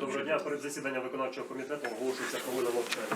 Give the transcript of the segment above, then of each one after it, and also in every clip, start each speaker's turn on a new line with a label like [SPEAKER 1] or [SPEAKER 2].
[SPEAKER 1] Доброго дня. Перед засіданням виконавчого комітету оголошується хвилина мовчання.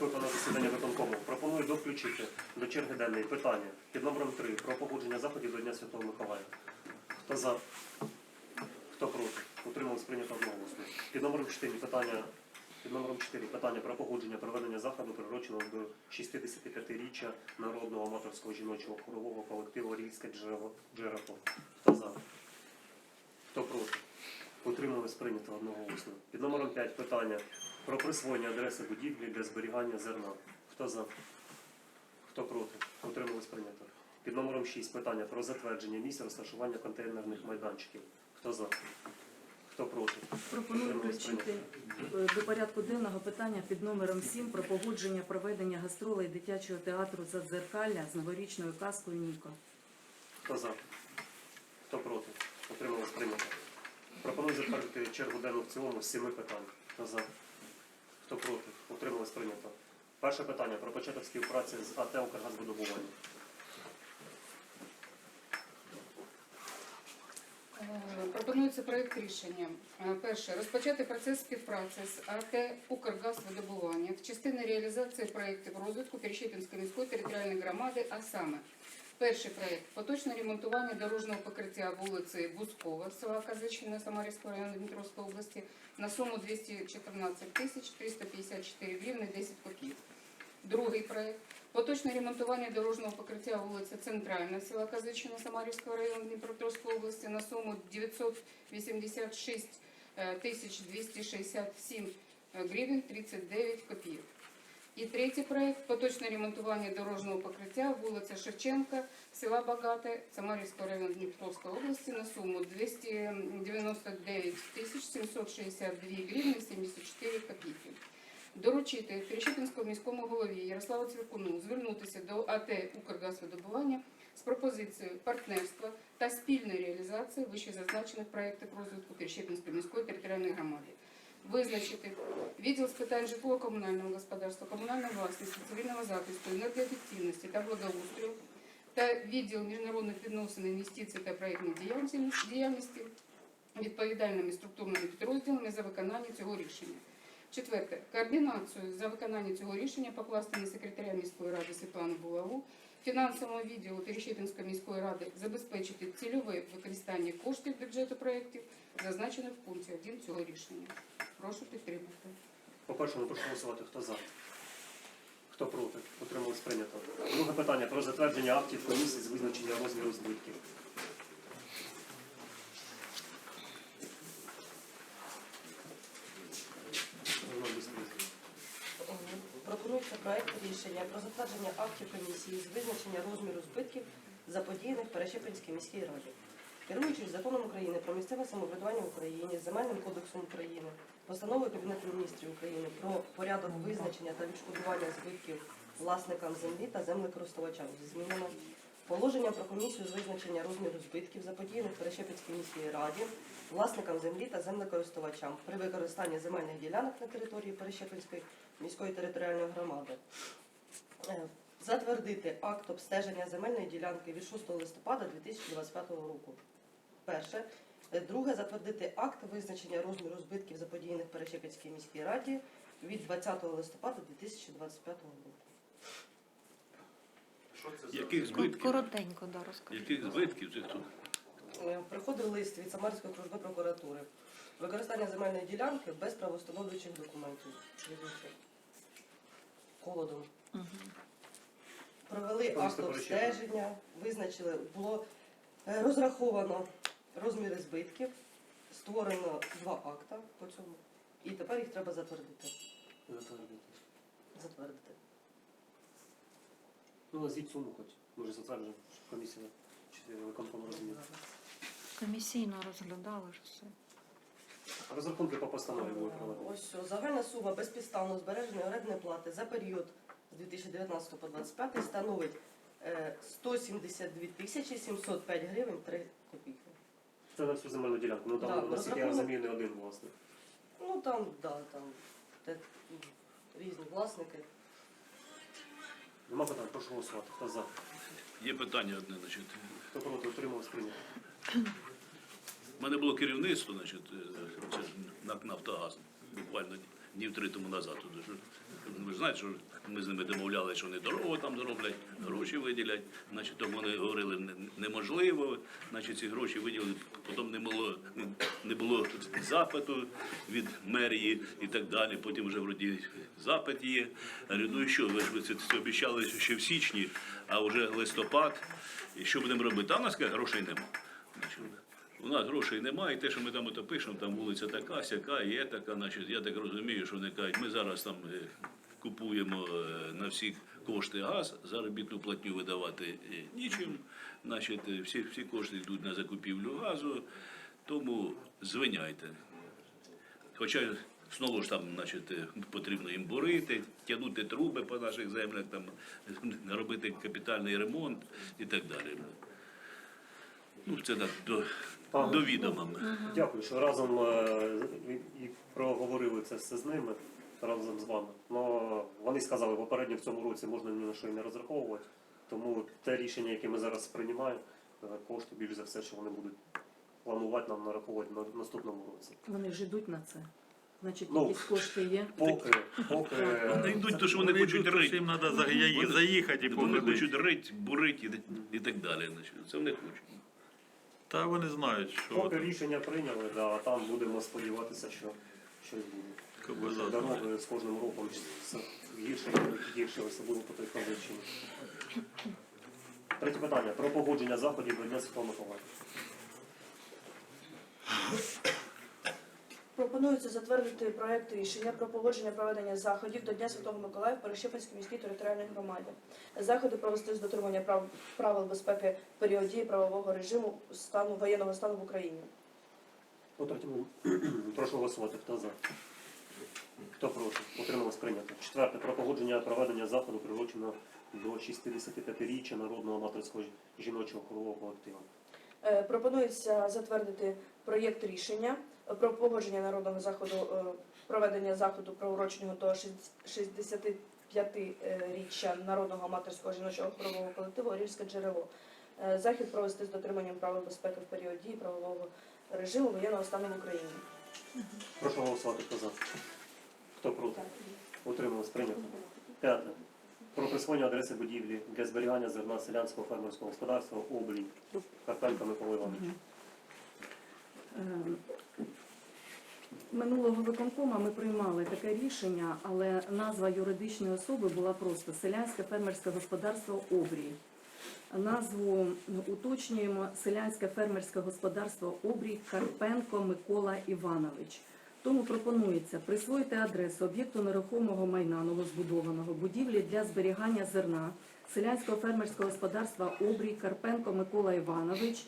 [SPEAKER 1] Скликано засідання виконкому. Пропоную доключити до черги денної питання під номером 3 про погодження заходів до Дня Святого Миколая. Хто за? Хто проти? Утримались прийнято одноголосно. Під номером 4 питання під номером 4 питання про погодження проведення заходу, приуроченого до 65-річчя народного аматорського жіночого хорового колективу Рільське джерело. Хто за? Хто проти? Утримались прийнято одноголосно. Під номером 5 питання про присвоєння адреси будівлі для зберігання зерна. Хто за? Хто проти? Утримались прийнято. Під номером 6 питання про затвердження місць розташування контейнерних майданчиків. Хто за? Хто проти?
[SPEAKER 2] Пропоную включити е, до порядку денного питання під номером 7 про погодження проведення гастролей дитячого театру «Задзеркалля» з новорічною казкою Ніко.
[SPEAKER 1] Хто за? Хто проти? Утримались прийнято. Пропоную затвердити чергу денну в цілому з семи питань. Хто за? Хто проти? Утримались прийнято. Перше питання про початок співпраці з АТ «Укргазвидобування».
[SPEAKER 3] Е, Пропонується проєкт рішення. Е, Перше. Розпочати процес співпраці з АТ «Укргазвидобування» в частині реалізації проєктів розвитку Перещепінської міської територіальної громади, а саме Перший проєкт – поточне ремонтування дорожнього покриття вулиці Бускова, села Казичина Самарівського району Дніпровської області на суму 214 тисяч 354 гривни 10 копійок. Другий проєкт – поточне ремонтування дорожнього покриття вулиці Центральна, села Казичина Самарівського району Дніпропетровської області на суму 986 е, тисяч 267 гривень 39 копійок. І третій проєкт – поточне ремонтування дорожнього покриття вулиця Шевченка, села Багате, Самарівського району Дніпровської області на суму 299 тисяч 762 гривні 74 копійки. Доручити Перещепінському міському голові Ярославу Цвіркуну звернутися до АТ «Укргазвидобування» з пропозицією партнерства та спільної реалізації вищезазначених проєктів розвитку Перещепінської міської територіальної громади. Визначити відділ з питань житлово-комунального господарства, комунальної власності, цивільного захисту, енергоефективності та благоустрою та відділ міжнародних відносин, інвестицій та проєктної діяльності- відповідальними структурними підрозділами за виконання цього рішення. Четверте. Координацію за виконання цього рішення покласти на секретаря міської ради Світлану Булаву, фінансовому відділу Перещепінської міської ради забезпечити цільове використання коштів бюджету проєктів, зазначених в пункті 1 цього рішення. Прошу підтримати.
[SPEAKER 1] По першому прошу голосувати. Хто за? Хто проти? Утримались прийнято. Друге питання про затвердження актів комісії з визначення розміру збитків.
[SPEAKER 4] Пропонується проект рішення про затвердження актів комісії з визначення розміру збитків заподіяних Перещепинській міській раді. Керуючись законом України про місцеве самоврядування в Україні, Земельним кодексом України, постановою Кабінету міністрів України про порядок визначення та відшкодування збитків власникам землі та землекористувачам змінами, положення про комісію з визначення розміру збитків заподіяних Перещепинській міській раді, власникам землі та землекористувачам при використанні земельних ділянок на території Перещепинської міської територіальної громади. Е, Затвердити акт обстеження земельної ділянки від 6 листопада 2025 року. Перше. Е, Друге. Затвердити акт визначення розміру збитків заподіяних Перещепинській міській раді від 20 листопада 2025 року.
[SPEAKER 5] Яких збитків?
[SPEAKER 6] Коротенько, да, розкажіть.
[SPEAKER 5] Яких збитків це тут?
[SPEAKER 4] Е, Приходив лист від Самарської окружної прокуратури. Використання земельної ділянки без правоустановлюючих документів. Холодом. Провели акт обстеження, визначили, було е, розраховано розміри збитків, створено два акта по цьому. І тепер їх треба затвердити.
[SPEAKER 1] Затвердити.
[SPEAKER 4] затвердити.
[SPEAKER 1] Ну, назвіть суму хоч. Може затверджено, щоб комісія чи виконком розуміє.
[SPEAKER 6] Комісійно розглядали ж все.
[SPEAKER 1] Розрахунки по постанові були проведені.
[SPEAKER 4] Ось що, загальна сума безпідставно збереженої орендної плати за період з 2019 по 2025 становить е, 172 тисячі 705 гривень 3 копійки.
[SPEAKER 1] Це на всю земельну ділянку. Ну
[SPEAKER 4] Да,
[SPEAKER 1] там, наскільки я
[SPEAKER 4] розрахунок-
[SPEAKER 1] розумію, не один власник.
[SPEAKER 4] Ну там, да, там те, різні власники.
[SPEAKER 1] Нема питань, прошу голосувати. Хто за?
[SPEAKER 5] Є питання одне, значить.
[SPEAKER 1] Хто проти отримав сприйняти?
[SPEAKER 5] У мене було керівництво, значить, е, це ж НАК Нафтогаз, буквально днів три тому назад. Ви ж знаєте, що ми з ними домовляли, що вони дорогу там зроблять, гроші виділять. Значить, то вони говорили неможливо, значить ці гроші виділили, потім не було, не було запиту від мерії і так далі. Потім вже вроді запит є. Ну і що, ви ж ви це, це обіцяли ще в січні, а вже листопад. І що будемо робити? А в нас грошей нема. У нас грошей немає, і те, що ми там ото пишемо, там вулиця така, сяка, є така, значить, я так розумію, що вони кажуть, ми зараз там е, купуємо е, на всі кошти газ, заробітну платню видавати е, нічим, значить, всі, всі кошти йдуть на закупівлю газу, тому звиняйте. Хоча знову ж там, значить, потрібно їм бурити, тягнути труби по наших землях, там, робити капітальний ремонт і так далі. Ну, це так до,
[SPEAKER 1] Ага.
[SPEAKER 5] до відома.
[SPEAKER 1] Дякую, що разом е, і- і проговорили це все з ними разом з вами. Ну вони сказали, попередньо в цьому році можна ні на що і не розраховувати. Тому те рішення, яке ми зараз приймаємо, е, кошти більш за все, що вони будуть планувати нам нараховувати на наступному році.
[SPEAKER 2] Вони ж йдуть на це. Значить,
[SPEAKER 1] Ну,
[SPEAKER 2] якісь кошти є.
[SPEAKER 1] Поки, поки
[SPEAKER 5] Вони йдуть, то що вони хочуть рити.
[SPEAKER 7] їм треба заїхати і
[SPEAKER 5] Вони
[SPEAKER 7] походити.
[SPEAKER 5] хочуть рити, бурити і, і так далі. Значить, це вони хочуть.
[SPEAKER 7] Та вони знають, що
[SPEAKER 1] поки рішення прийняли, да, а там будемо сподіватися, що щось буде. Дороги з кожним роком все гірше і гірше особливо по той Хмельниччині. Третє питання про погодження заходів до Дня Святого Миколая.
[SPEAKER 8] Пропонується затвердити проект рішення про погодження проведення заходів до Дня Святого Миколая в Перещепинській міській територіальній громаді. Заходи провести з дотримання прав правил безпеки в період дії правового режиму стану воєнного стану в Україні.
[SPEAKER 1] По третьому прошу голосувати. Хто за? Хто проти? Утрималось прийнято. Четверте про погодження проведення заходу приуроченого до 65-річчя народного аматорського жіночого хорового колективу.
[SPEAKER 8] Е, Пропонується затвердити проєкт рішення про погодження народного заходу е, проведення заходу приуроченого до 65-річчя народного аматорського жіночого хорового колективу Орільське джерело. Е, Захід провести з дотриманням правил безпеки в період дії правового режиму воєнного стану в Україні.
[SPEAKER 1] Прошу голосувати. Хто за? Хто проти? Утрималось прийнято. П'яте. Про присвоєння адреси будівлі для зберігання зерна селянського фермерського господарства облій. Карпенко Микола Іванович.
[SPEAKER 2] Минулого виконкома ми приймали таке рішення, але назва юридичної особи була просто селянське фермерське господарство Обрій. Назву уточнюємо селянське фермерське господарство Обрій Карпенко Микола Іванович. Тому пропонується присвоїти адресу об'єкту нерухомого майна новозбудованого будівлі для зберігання зерна селянського фермерського господарства Обрій Карпенко Микола Іванович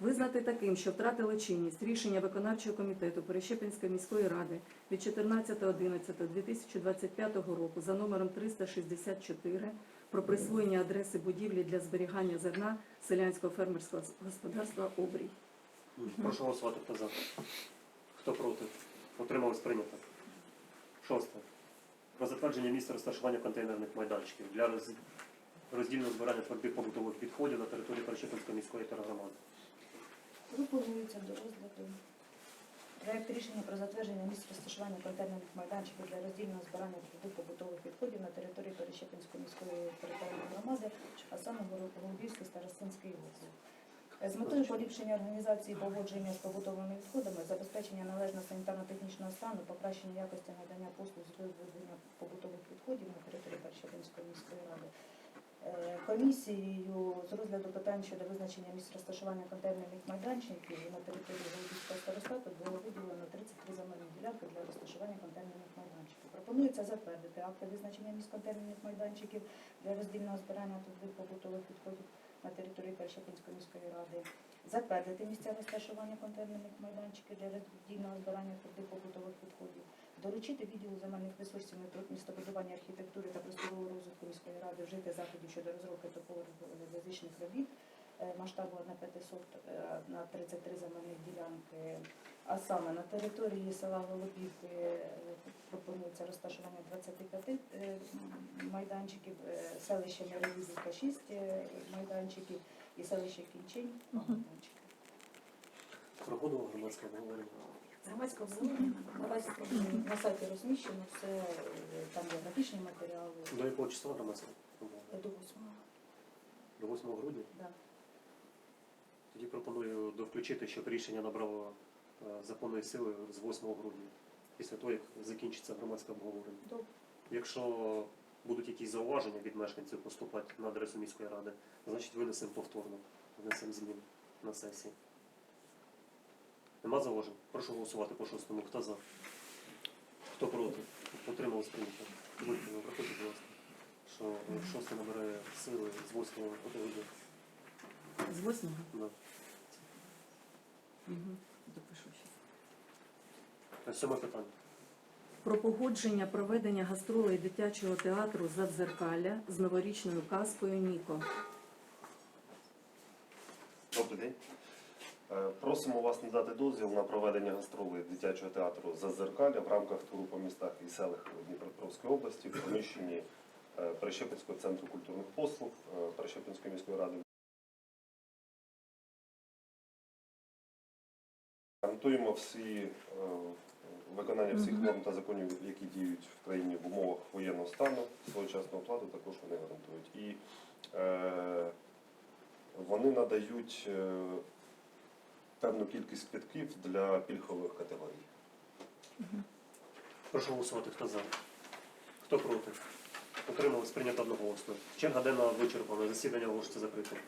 [SPEAKER 2] Визнати таким, що втратили чинність рішення виконавчого комітету Перещепинської міської ради від 14.11.2025 року за номером 364 про присвоєння адреси будівлі для зберігання зерна селянського фермерського господарства Обрій.
[SPEAKER 1] Прошу голосувати. Хто за? Хто проти? Утрималось прийнято. Шосте. Про затвердження місця розташування контейнерних майданчиків для роз- роздільного збирання твердих побутових відходів на території Перещепинської міської тергромади.
[SPEAKER 9] Пропонується до розгляду проект рішення про затвердження місць розташування контейнерних майданчиків для роздільного збирання побутових відходів на території Перещепинської міської територіальної громади, а саме Голубівський старостинський округ. З метою поліпшення організації поводження з побутовими відходами, забезпечення належного санітарно-технічного стану, покращення якості надання послуг з виведення побутових відходів комісією з розгляду питань щодо визначення місць розташування контейнерних майданчиків на території Голубівського старостату було виділено 33 земельні ділянки для розташування контейнерних майданчиків. Пропонується затвердити акти визначення місць контейнерних майданчиків для роздільного збирання твердих побутових відходів на території Першопінської міської ради, затвердити місця розташування контейнерних майданчиків для роздільного збирання твердих побутових відходів, доручити відділу земельних ресурсів містобудування архітектури та просторового розвитку міської ради вжити заходів щодо розробки топологізичних робіт е, масштабу на 500 е, на 33 земельних ділянки. А саме на території села Голубівки е, пропонується розташування 25 е, майданчиків, селище Миролюбівка 6 е, майданчиків і селище Кінчень 2 майданчики.
[SPEAKER 1] Проходило громадське обговорення.
[SPEAKER 9] Громадське обговорення на сайті розміщено все, е, там є графічні матеріали.
[SPEAKER 1] До якого числа громадське обговорення?
[SPEAKER 9] До 8
[SPEAKER 1] До 8 грудня?
[SPEAKER 9] да.
[SPEAKER 1] Тоді пропоную довключити, щоб рішення набрало е, законної сили з 8 грудня, після того, як закінчиться громадське обговорення.
[SPEAKER 9] Добре.
[SPEAKER 1] Якщо будуть якісь зауваження від мешканців поступати на адресу міської ради, значить винесемо повторно, внесемо зміни на сесії. Нема зауважень? Прошу голосувати по шостому. Хто за? Хто проти? Утрималось прийнято. Будьте, ну, проходьте, будь ласка. Що е, шосте набирає сили з 8 грудня.
[SPEAKER 2] З восьмого?
[SPEAKER 1] Да.
[SPEAKER 2] Угу. Допишу ще.
[SPEAKER 1] Е, Сьоме питання.
[SPEAKER 2] Про погодження проведення гастролей дитячого театру «Задзеркалля» з новорічною казкою Ніко.
[SPEAKER 10] Добрий день. Е, Просимо вас надати дозвіл на проведення гастролей дитячого театру «Зазеркалля» в рамках туру по містах і селах Дніпропетровської області в приміщенні е, Перещепинського центру культурних послуг е, Перещепинської міської ради. Гарантуємо всі виконання всіх норм та законів, які діють в країні в умовах воєнного стану. Своєчасну оплату також вони гарантують. І е, вони надають певну кількість квитків для пільгових категорій.
[SPEAKER 1] Прошу голосувати, хто за. Хто проти? Утрималось прийнято одноголосно. Черга денна вичерпана. Засідання оголошується закритим.